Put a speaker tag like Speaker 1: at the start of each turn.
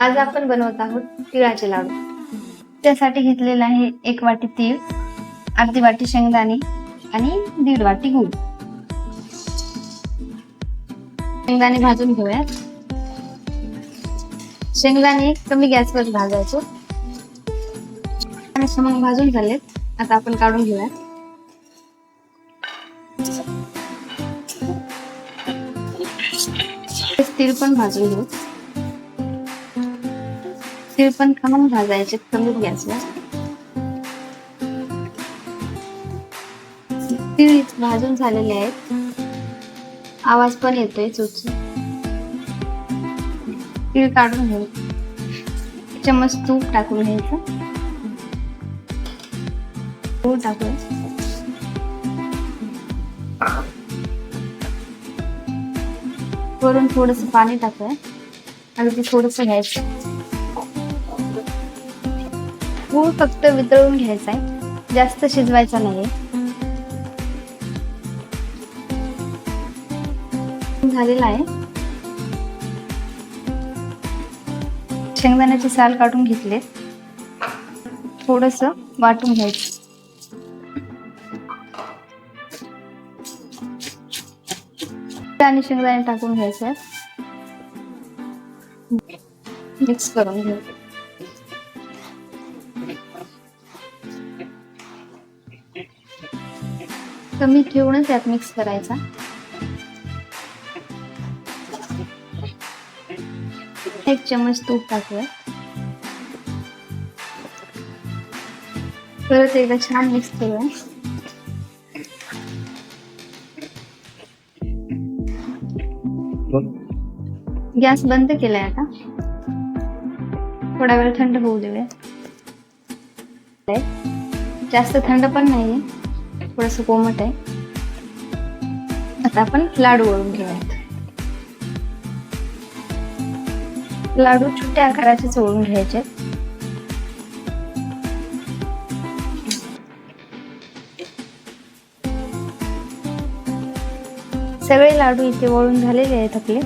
Speaker 1: आज आपण बनवत आहोत तिळाचे लाडू. त्यासाठी घेतलेला आहे एक वाटी तीळ अर्धी वाटी शेंगदाणे आणि दीड वाटी गूळ. शेंगदाणे भाजून घेऊयात. शेंगदाणे कमी गॅसवर भाजायचो. आणि समोर भाजून झालेत. आता आपण काढून घेऊयात. तीळ पण भाजून घेऊ. तीळ पण खमंग भाजायचे कमी गॅसला तीळ भाजून झालेले आहेत. आवाज पण येतोय चुच तीळ काढून घेऊ. चमच तूप टाकून घ्यायचं. तूप टाकूया वरून थोडस पाणी टाकूया. अगदी थोडस घ्यायचं. गूळ फक्त वितळून घ्यायचा आहे. जास्त शिजवायचा नाही झालेला आहे. शेंगदाण्याची साल काढून घेतले थोडस वाटून घ्यायचं. आणि शेंगदाणे टाकून घ्यायचं. मिक्स करून घेऊ. कमी ठेवूनच यात मिक्स करायचा. एक चमच तूप टाकूया. परत एकदा छान मिक्स करूया. गॅस बंद केलाय आता. थोडा वेळ थंड होऊ देऊया. जास्त थंड पण नाहीये. थोडस कोमट आहे. आता आपण लाडू वळून घेऊयात. लाडू छोट्या आकाराचे चोळून घ्यायचे. सगळे लाडू इथे वळून झालेले आहेत आपले.